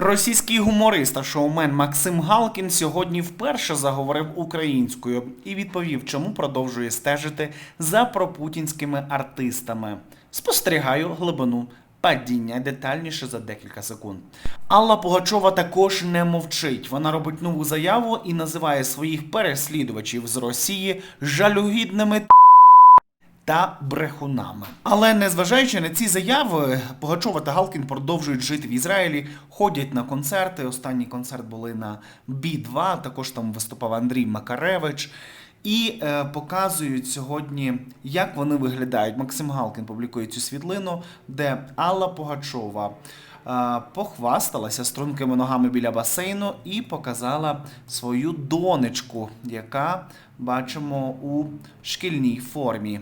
Російський гуморист та шоумен Максим Галкін сьогодні вперше заговорив українською і відповів, чому продовжує стежити за пропутінськими артистами. Спостерігаю глибину падіння детальніше за декілька секунд. Алла Пугачова також не мовчить. Вона робить нову заяву і називає своїх переслідувачів з Росії жалюгідними та брехунами. Але незважаючи на ці заяви, Пугачова та Галкін продовжують жити в Ізраїлі, ходять на концерти. Останній концерт були на Бі-2, також там виступав Андрій Макаревич. І е, показують сьогодні, як вони виглядають. Максим Галкін публікує цю світлину, де Алла Пугачова е, похвасталася стрункими ногами біля басейну і показала свою донечку, яка бачимо у шкільній формі.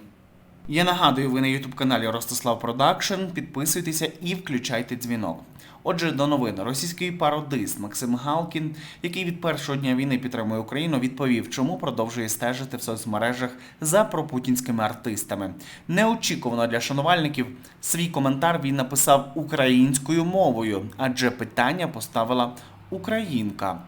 Я нагадую, ви на youtube каналі Ростислав Продакшн. Підписуйтеся і включайте дзвінок. Отже, до новин. Російський пародист Максим Галкін, який від першого дня війни підтримує Україну, відповів, чому продовжує стежити в соцмережах за пропутінськими артистами. Неочікувано для шанувальників свій коментар він написав українською мовою, адже питання поставила українка.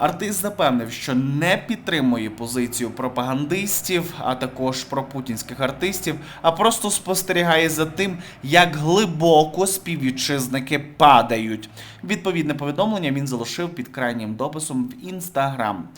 Артист запевнив, що не підтримує позицію пропагандистів, а також пропутінських артистів, а просто спостерігає за тим, як глибоко співвітчизники падають. Відповідне повідомлення він залишив під крайнім дописом в інстаграм.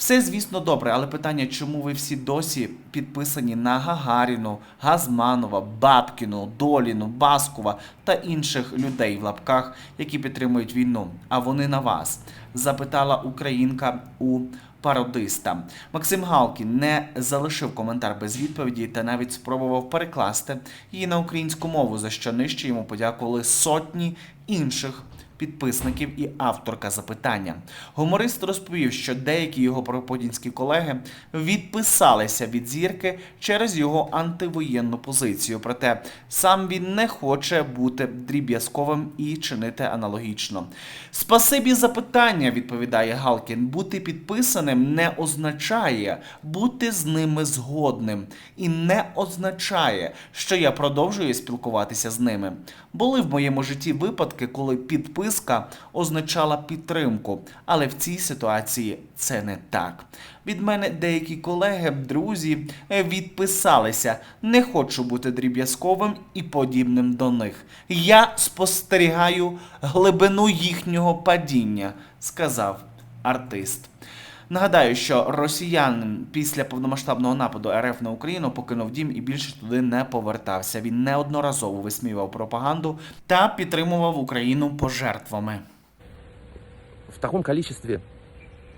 Все, звісно, добре, але питання, чому ви всі досі підписані на Гагаріну, Газманова, Бабкіну, Доліну, Баскова та інших людей в лапках, які підтримують війну, а вони на вас? запитала українка у пародиста. Максим Галкін не залишив коментар без відповіді та навіть спробував перекласти її на українську мову, за що нижче йому подякували сотні інших підписників і авторка запитання. Гуморист розповів, що деякі його пропутінські колеги відписалися від зірки через його антивоєнну позицію. Проте сам він не хоче бути дріб'язковим і чинити аналогічно. Спасибі за питання, відповідає Галкін. Бути підписаним не означає бути з ними згодним і не означає, що я продовжую спілкуватися з ними. Були в моєму житті випадки, коли підписка означала підтримку, але в цій ситуації це не так. Від мене деякі колеги, друзі е, відписалися. Не хочу бути дріб'язковим і подібним до них. Я спостерігаю глибину їхнього падіння, сказав артист. Нагадаю, що росіянин після повномасштабного нападу РФ на Україну покинув дім і більше туди не повертався. Він неодноразово висміював пропаганду та підтримував Україну пожертвами. в таком количестве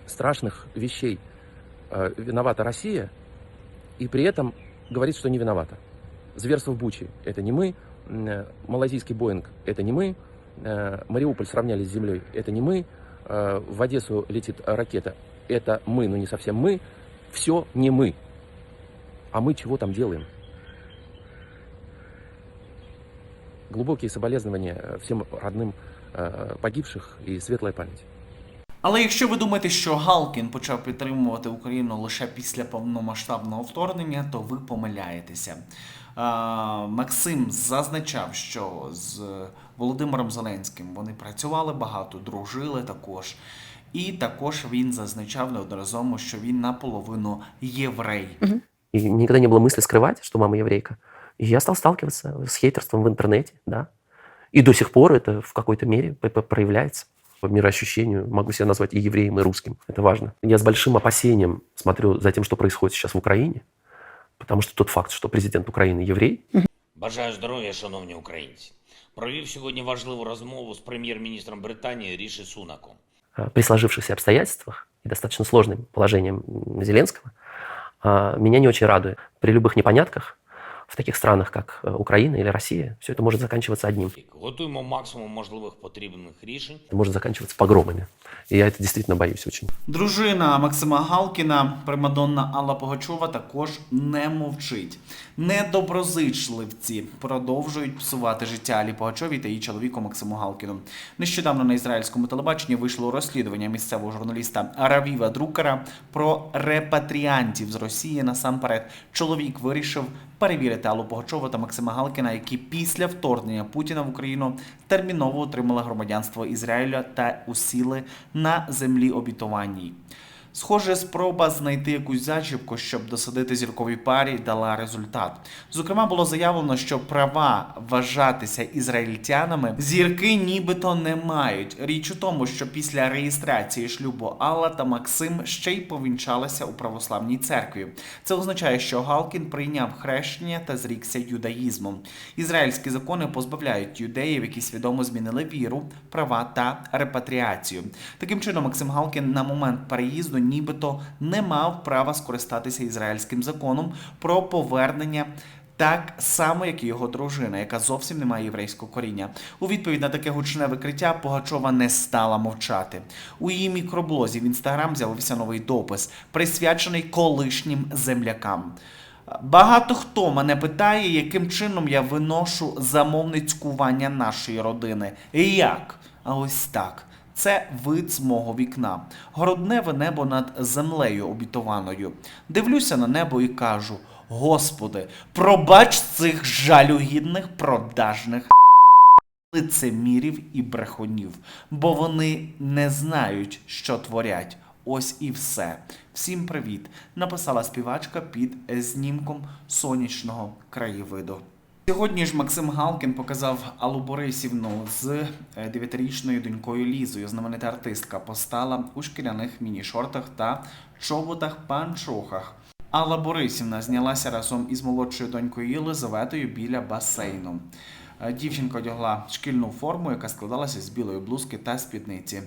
страшных вещей э, виновата Россия, и при этом говорит, что не виновата. Зверство в Буче – это не мы, м, э, малазийский Боинг – это не мы, э, Мариуполь сравняли с землей – это не мы, э, в Одессу летит ракета – это мы, но не совсем мы, все не мы. А мы чего там делаем? Глубокие соболезнования э, всем родным э, погибших и светлая память. Але якщо ви думаєте, що Галкін почав підтримувати Україну лише після повномасштабного вторгнення, то ви помиляєтеся. А, Максим зазначав, що з Володимиром Зеленським вони працювали багато, дружили також. І також він зазначав неодноразово, що він наполовину єврей. И никогда не было мысли скрывать, что мама еврейка. И я стал сталкиваться с хейтерством в интернете, да. И до сих пор это в какой-то мере п- п- проявляется. По мироощущению могу себя назвать и евреем, и русским. Это важно. Я с большим опасением смотрю за тем, что происходит сейчас в Украине, потому что тот факт, что президент Украины еврей, Бажаю здоров'я, шановні українці. Провів сьогодні важливу розмову з прем'єр-міністром Британії Ріші Сунаком. э, при сложившихся обстоятельствах и достаточно сложным положением м, Зеленского, а, меня не очень радует. При любых непонятках в таких странах, как э, Украина или Россия, все это может заканчиваться одним. Готуємо максимум можливих потрібних рішень Это может заканчиваться погромами. И я это действительно боюсь очень. Дружина Максима Галкіна, примадонна Алла Пугачова, також не мовчить. Недоброзичливці продовжують псувати життя Алі Пугачовій та її чоловіку Максиму Галкіну. Нещодавно на ізраїльському телебаченні вийшло розслідування місцевого журналіста Равіва Друкера про репатріантів з Росії. Насамперед, чоловік вирішив перевірити Аллу Погачову та Максима Галкіна, які після вторгнення Путіна в Україну терміново отримали громадянство Ізраїля та усіли на землі обітованій. Схоже, спроба знайти якусь зачіпку, щоб досадити зірковій парі, дала результат. Зокрема, було заявлено, що права вважатися ізраїльтянами зірки нібито не мають. Річ у тому, що після реєстрації шлюбу Алла та Максим ще й повінчалися у православній церкві. Це означає, що Галкін прийняв хрещення та зрікся юдаїзмом. Ізраїльські закони позбавляють юдеїв, які свідомо змінили віру, права та репатріацію. Таким чином, Максим Галкін на момент переїзду нібито не мав права скористатися ізраїльським законом про повернення. Так само, як і його дружина, яка зовсім не має єврейського коріння. У відповідь на таке гучне викриття Пугачова не стала мовчати. У її мікроблозі в інстаграм з'явився новий допис, присвячений колишнім землякам. Багато хто мене питає, яким чином я виношу замовницькування нашої родини. І як? А ось так. Це вид з мого вікна, городневе небо над землею обітованою. Дивлюся на небо і кажу: Господи, пробач цих жалюгідних продажних лицемірів і брехунів, бо вони не знають, що творять. Ось і все. Всім привіт! Написала співачка під знімком сонячного краєвиду. Сьогодні ж Максим Галкін показав Аллу Борисівну з е, дев'ятирічною донькою Лізою. Знаменита артистка постала у шкіряних міні-шортах та чоботах-панчохах. Алла Борисівна знялася разом із молодшою донькою Єлизаветою біля басейну. Е, Дівчинка одягла шкільну форму, яка складалася з білої блузки та спідниці.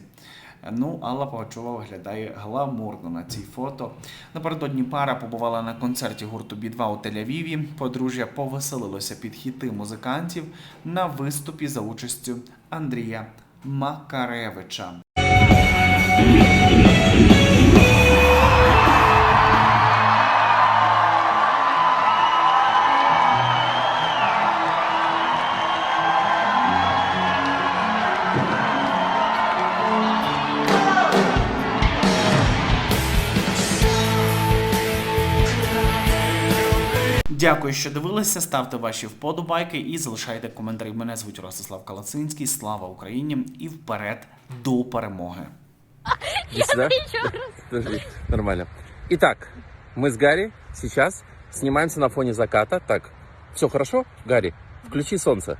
Ну, Алла Пугачова виглядає гламурно на цій фото. Напередодні пара побувала на концерті гурту «Бі-2» у Тель-Авіві. Подружжя повеселилося під хіти музикантів на виступі за участю Андрія Макаревича. Дякую, що дивилися. Ставте ваші вподобайки і залишайте коментарі. Мене звуть Ростислав Калацинський. Слава Україні і вперед до перемоги. Я нормально! Подожди, нормально. Итак, мы с Гарри сейчас снимаемся на фоне заката. Так, все хорошо, Гарри? Включи солнце.